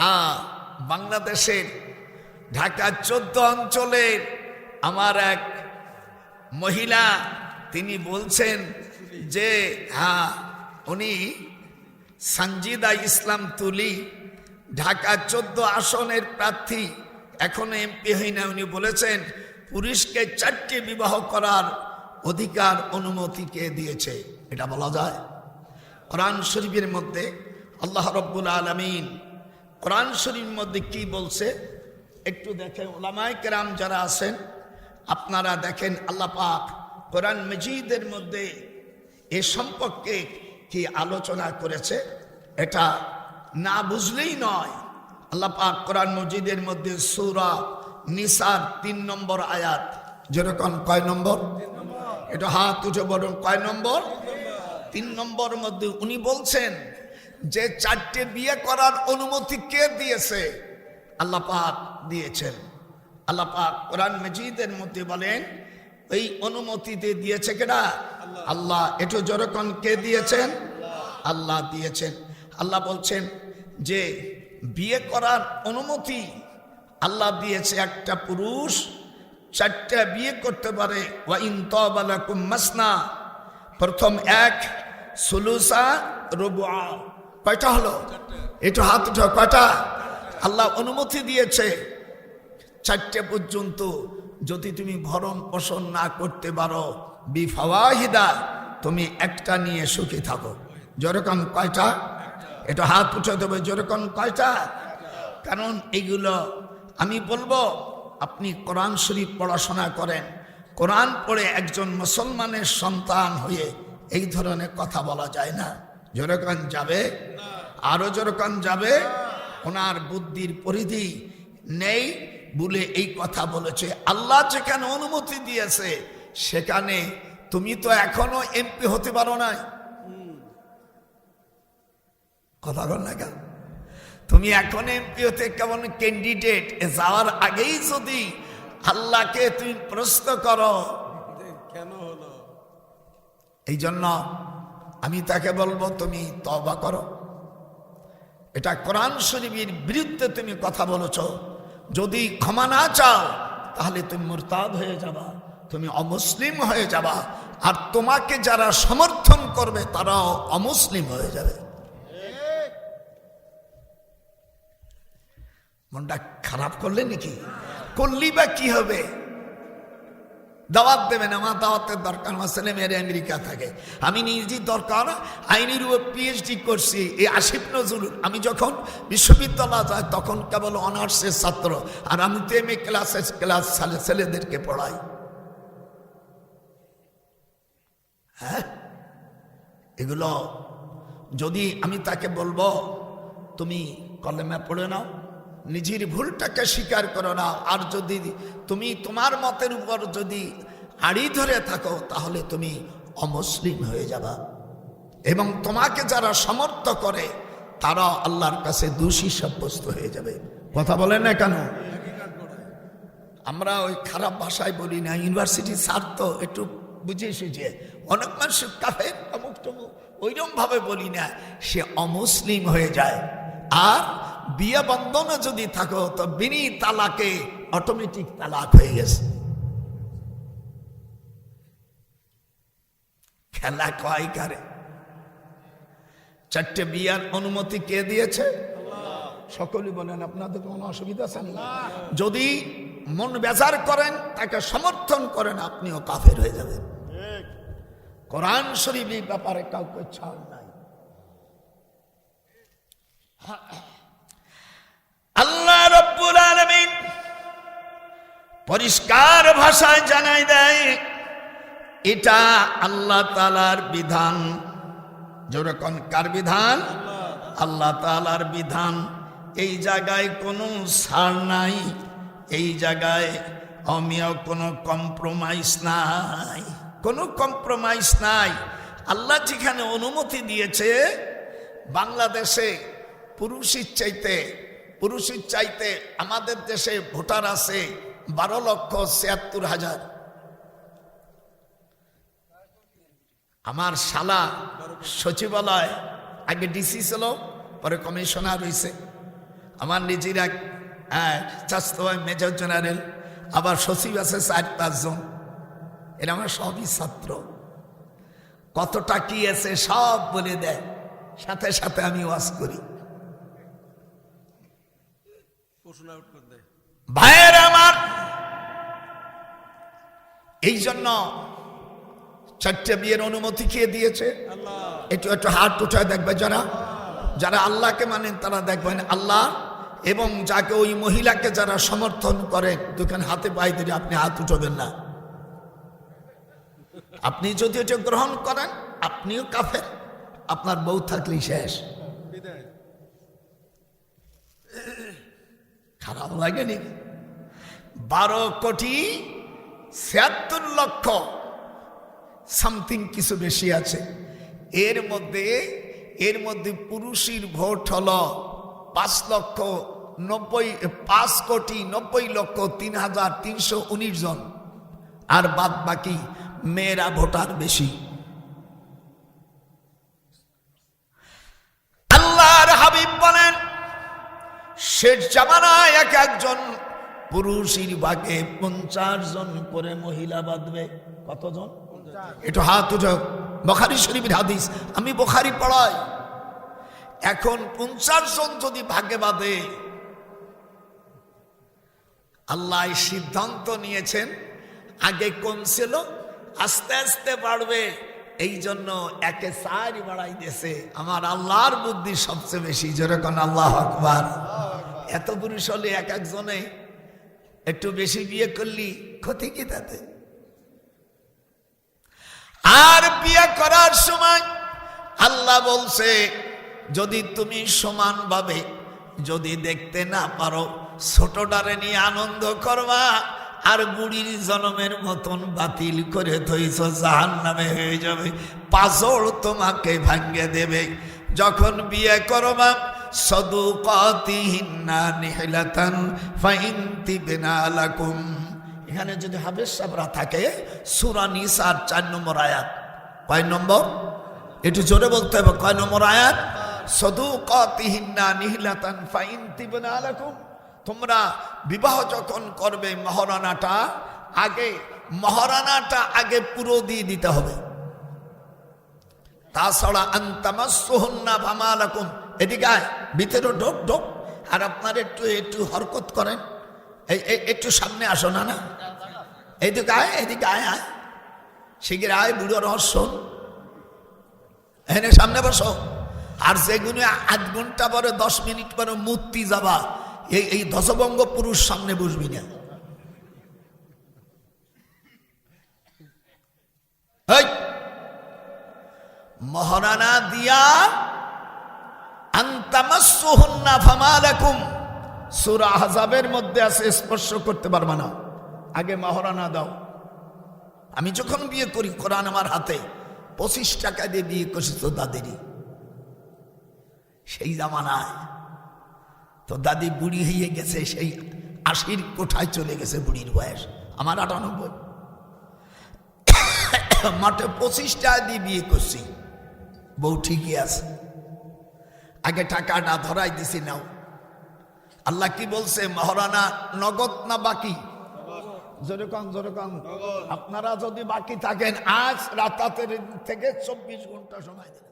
হ্যাঁ বাংলাদেশের ঢাকা চোদ্দ অঞ্চলের আমার এক মহিলা, তিনি বলছেন যে হ্যাঁ উনি সঞ্জিদা ইসলাম তুলি, ঢাকা চোদ্দ আসনের প্রার্থী, এখনও এমপি হই না উনি বলেছেন, পুরুষকে চারটি বিবাহ করার অধিকার অনুমতি কে দিয়েছে। এটা বলা যায়। কোরআন শরীফের মধ্যে আল্লাহ রব্বুল আলমিন কোরআন শরীর মধ্যে কি বলছে? একটু দেখেন, ওলামায় কেরাম যারা আছেন, আপনারা দেখেন আল্লাহ পাক কোরআন মজিদের মধ্যে এ সম্পর্কে কি আলোচনা করেছে? এটা না বুঝলেই নয়। আল্লাহ পাক কোরআন মজিদের মধ্যে সুরা নিসার তিন নম্বর আয়াত। যেরকম কয় নম্বর? এটা হাত উঠে বলুন, কয় নম্বর? তিন নম্বর মধ্যে উনি বলছেন যে চারটে বিয়ে করার অনুমতি কে দিয়েছে? আল্লাহ পাক দিয়েছেন। আল্লাহ পাক কোরআন মজিদের মধ্যে বলেন, এই অনুমতি দিয়েছে কেডা? আল্লাহ। একটু যেরকম কে দিয়েছেন? আল্লাহ দিয়েছেন। আল্লাহ বলছেন যে বিয়ে করার অনুমতি আল্লাহ দিয়েছে একটা পুরুষ, চারটা বিয়ে করতে পারে। মাসনা। প্রথম এক, সুলুসা রবুয়া কয়টা হলো? একটু হাত উঠো কয়টা? আল্লাহ অনুমতি দিয়েছে। চারটে পর্যন্ত যদি তুমি ভরণ পোষণ না করতে পারো, বিফাওয়াহিদা, তুমি একটা নিয়ে সুখী থাকো। যেরকম কয়টা? এটা হাত উঠে দেবে যেরকম কয়টা? কারণ এইগুলো আমি বলব, আপনি কোরআন শরীফ পড়াশোনা করেন, কোরআন পড়ে একজন মুসলমানের সন্তান হয়ে এই ধরনের কথা বলা যায় না। যেরকম যাবে আরও যেরকম যাবে ওনার বুদ্ধির পরিধি নেই বলে এই কথা বলেছে। আল্লাহ যেখানে অনুমতি দিয়েছে সেখানে তুমি তো এখনও এমপি হতে পারো না কথা বল না কেন? তুমি এখন এমপি হতে কেমন ক্যান্ডিডেট যাওয়ার আগেই যদি আল্লাহকে তুমি প্রশ্ন করো। কেন হলো? এই জন্য আমি তাকে বলব, তুমি তবা করো। এটা কোরআন শরীফের বিরুদ্ধে তুমি কথা বলেছ। যদি ক্ষমা না চাও, তাহলে তুমি মুরতাদ হয়ে যাবা, তুমি অমুসলিম হয়ে যাবা। আর তোমাকে যারা সমর্থন করবে, তারাও অমুসলিম হয়ে যাবে। মনটা খারাপ করলে নাকি? করলি বা কি হবে? দাওয়াত দেবেন আমার দাওয়াতের দরকার, আমার ছেলে মেয়েরা আমেরিকা থাকে। আমি নিজেই দরকার আইনের উপর পিএইচডি করছি, এই আসিফ নজরুল। আমি যখন বিশ্ববিদ্যালয় যাই, তখন কেবল অনার্সের ছাত্র, আর আমি তো এম এ ক্লাসের ক্লাস ছেলে ছেলেদেরকে পড়াই। হ্যাঁ? এগুলো যদি আমি তাকে বলব, তুমি কলেমে পড়ে নাও। নিজের ভুলটাকে স্বীকার করো না। আর যদি তুমি তোমার মতের উপর যদি আড়ি ধরে থাকো, তাহলে তুমি অমুসলিম হয়ে যাবা। এবং তোমাকে যারা সমর্থ করে, তারা আল্লাহর কাছে দোষী সাব্যস্ত হয়ে যাবে। কথা বলে না কেন? আমরা ওই খারাপ ভাষায় বলি না, ইউনিভার্সিটি স্যার তো একটু বুঝে সুঝে। অনেক মানুষ কাফে অমুক টমুক ওইরকম ভাবে বলি না, সে অমুসলিম হয়ে যায়। আর বিয়ে বন্ধনে যদি থাকো, তো বিনি তালাকে অটোমেটিক তালাক হয়ে গেছে। খেলা কয় কারে? চারটে বিয়ার অনুমতি কে দিয়েছে? সকলে বলেন, আপনাদের কোনো অসুবিধা আছে যদি মন বেজার করেন, তাকে সমর্থন করেন, আপনিও কাফের হয়ে যাবেন। কোরআন শরীফ ব্যাপারে কাউকে ছাড় নাই। পরিষ্কার ভাষায় জানাই দেয়, এটা আল্লাহ তালার বিধান। যেরকম কার বিধান? আল্লাহ তালার বিধান। এই জায়গায় কোনো ছাড় নাই, এই জায়গায় অমিয় কোনো কম্প্রোমাইজ নাই, কোনো কম্প্রোমাইজ নাই। আল্লাহ যেখানে অনুমতি দিয়েছে, বাংলাদেশে পুরুষের চাইতে পুরুষের চাইতে আমাদের দেশে ভোটার আছে বারো লক্ষ ছিয়াত্তর হাজার। আমার শালা সচিবালয়, আগে ডিসি ছিল, পরে কমিশনার হয়েছে আমার নিজের এক স্বাস্থ্য মেজর জেনারেল, আবার সচিব আছে চার পাঁচজন এরা আমার সবই ছাত্র। কতটা কি আছে সব বলে দেয়। সাথে সাথে আমি ওয়াজ করি। করে ভাইয়ের আমার। এই জন্য চারটে বিয়ের অনুমতি কে দিয়েছে? একটু একটু হাত উঠায় দেখবে যারা। যারা আল্লাহকে মানেন তারা দেখবেন আল্লাহ এবং যাকে ওই মহিলাকে যারা সমর্থন করেন দুখান হাতে পায়ে দিলে আপনি হাত উঠবেন না। আপনি যদি এটা গ্রহণ করেন, আপনিও কাফের। আপনার বউ থাকলেই শেষ। খারাপ লাগেনি। বারো কোটি ছিয়াত্তর লক্ষ সামথিং কিছু বেশি আছে। এর মধ্যে এর মধ্যে পুরুষের ভোট হল পাঁচ লক্ষ নব্বই, পাঁচ কোটি নব্বই লক্ষ তিন হাজার তিনশো উনিশ জন। আর বাদ বাকি মেয়েরা ভোটার বেশি আল্লাহর হাবিব বলেন শেষ জামানায় এক একজন পুরুষের বাগে পঞ্চাশ জন করে মহিলা বাঁধবে। কতজন? একটু হাত উঠো বখারি শরীফের হাদিস। আমি বখারি পড়াই। এখন পঞ্চাশ জন যদি ভাগে বাঁধে আল্লাহ সিদ্ধান্ত নিয়েছেন আগে কম ছিল? আস্তে আস্তে বাড়বে। এই জন্য একে সারি বাড়াই দিয়েছে। আমার আল্লাহর বুদ্ধি সবচেয়ে বেশি। যেরকম আল্লাহ আকবার। এত পুরুষ হলে এক একজনে একটু বেশি বিয়ে করলি, ক্ষতি কি তাতে? আর বিয়ে করার সময় আল্লাহ বলছে, যদি তুমি সমানভাবে যদি দেখতে না পারো, ছোটটারে নিয়ে আনন্দ করবা, আর বুড়ির জনমের মতন বাতিল করে থইছ জাহান নামে হয়ে যাবে পাজল তোমাকে ভাঙ্গে দেবে। যখন বিয়ে করবা নিহিলাতান ফাইনতি এখানে যদি হাবেশ সাবরা থাকে, সুরা নিসার চার নম্বর আয়াত। কয় নম্বর? একটু জোরে বলতে হবে, কয় নম্বর আয়াত? সদুকাতিহিন্না নিহিলাতান ফাইনতি বিনালাকুম তোমরা বিবাহ যখন করবে, মহারানাটা আগে মহারানাটা আগে পুরো দিয়ে দিতে হবে। তাছাড়া আন্তামাসোহন্না ভামালাকুম এদিকে আয়, ভিতরে ঢোক ঢোক। আর আপনার একটু একটু হরকত করেন। এই একটু সামনে আসো, না না। এইদিকে আয়, এদিকে আয় আয়। শিগির আয়, বুড়ো রহস্য এখানে সামনে বসো। আর যেগুলো আধ ঘণ্টা পরে, দশ মিনিট পরে মূর্তি যাবা। এই এই দশবঙ্গ পুরুষ সামনে বসবি না। মহারানা দিয়া আহজাবের মধ্যে আছে, স্পর্শ করতে পারবা না। আগে মহারানা দাও। আমি যখন বিয়ে করি, কোরআন আমার হাতে। পঁচিশ টাকা দিয়ে বিয়ে করছি তো দাদিরই। সেই জামানায় তো দাদি বুড়ি হয়ে গেছে, সেই আশির কোঠায় চলে গেছে বুড়ির বয়স। আমার আটানব্বই। মাঠে পঁচিশ টাকা দিয়ে বিয়ে করছি। বউ ঠিকই আছে। আগে টাকাটা ধরাই দিছি নাও। আল্লাহ কি বলছে? মহারানা নগদ না বাকি? যেরকম যেরকম আপনারা যদি বাকি থাকেন আজ রাতাতের থেকে চব্বিশ ঘণ্টা সময় দেন।